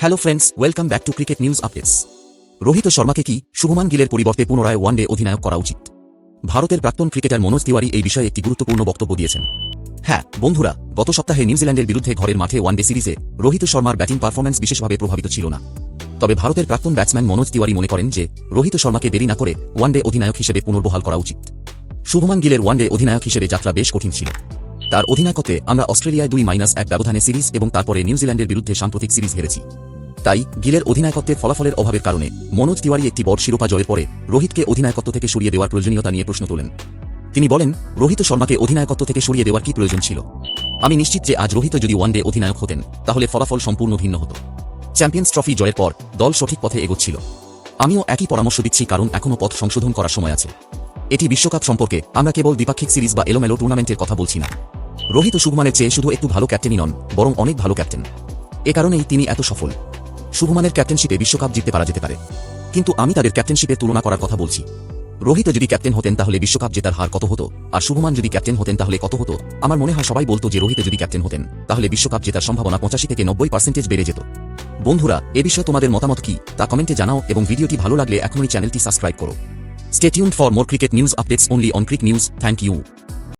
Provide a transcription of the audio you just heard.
Hello friends welcome back to cricket news updates Rohit শর্মাকে কি শুভমান গিলের পরিবর্তে পুনরায় ওয়ানডে অধিনায়ক করা উচিত? ভারতের প্রাক্তন ক্রিকেটার মনোজ তিওয়ারি এই বিষয়ে একটি গুরুত্বপূর্ণ বক্তব্য দিয়েছেন। হ্যাঁ বন্ধুরা, গত সপ্তাহে নিউজিল্যান্ডের বিরুদ্ধে ঘরের মাঠে ওয়ানডে সিরিজে রোহিত শর্মার ব্যাটিং পারফরম্যান্স বিশেষভাবে প্রভাবিত ছিল না। তবে ভারতের প্রাক্তন ব্যাটসম্যান মনোজ তিওয়ারি মনে করেন যে, রোহিত শর্মাকে দেরি না করে ওয়ানডে অধিনায়ক হিসেবে পুনর্বহাল করা উচিত। শুভমান গিলের ওয়ানডে অধিনায়ক হিসেবে যাত্রা বেশ কঠিন ছিল। তার অধিনায়কত্বে আমরা অস্ট্রেলিয়ায় দুই মাইনাস এক ব্যবধানে সিরিজ এবং তারপরে নিউজিল্যান্ডের বিরুদ্ধে সাম্প্রতিক সিরিজ হেরেছি। তাই গিলের অধিনায়কত্বের ফলাফলের অভাবের কারণে মনোজ তিওয়ারি একটি বড় শিরোপা জয়ের পরে রোহিতকে অধিনায়কত্ব থেকে সরিয়ে দেওয়ার প্রয়োজনীয়তা নিয়ে প্রশ্ন তোলেন। তিনি বলেন, রোহিত শর্মাকে অধিনায়কত্ব থেকে সরিয়ে দেওয়ার কি প্রয়োজন ছিল? আমি নিশ্চিত যে আজ রোহিত যদি ওয়ানডে অধিনায়ক হতেন, তাহলে ফলাফল সম্পূর্ণ ভিন্ন হতো। চ্যাম্পিয়ন্স ট্রফি জয়ের পর দল সঠিক পথে এগোচ্ছিল। আমিও একই পরামর্শ দিচ্ছি কারণ এখনও পথ সংশোধন করার সময় আছে। এটি বিশ্বকাপ সম্পর্কে আমরা কেবল দ্বিপাক্ষিক সিরিজ বা এলোমেলো টুর্নামেন্টের কথা বলছি না। রোহিত শুভমানের চেয়ে শুধু একটু ভালো ক্যাপ্টেনই নন, বরং অনেক ভালো ক্যাপ্টেন। এ কারণেই তিনি এত সফল। শুভমানের ক্যাপ্টেনশিপে বিশ্বকাপ জিততে পারা যেতে পারে। কিন্তু আমি তাদের ক্যাপ্টেনশিপের তুলনা করার কথা বলছি। রোহিত যদি ক্যাপ্টেন হতেন তাহলে বিশ্বকাপ জেতার হার কত হতো, আর শুভমান যদি ক্যাপ্টেন হতেন তাহলে কত হতো? আমার মনে হয় সবাই বলতো যে রোহিত যদি ক্যাপ্টেন হতেন, তাহলে বিশ্বকাপ জেতার সম্ভাবনা পঁচাশি থেকে নব্বই পার্সেন্টেজ বেড়ে যেত। বন্ধুরা, এ বিষয়ে তোমাদের মতামত কি? তা কমেন্টে জানাও এবং ভিডিওটি ভালো লাগলে এখনই চ্যানেলটি সাবস্ক্রাইব করো। Stay tuned for more cricket news updates only on cric news thank you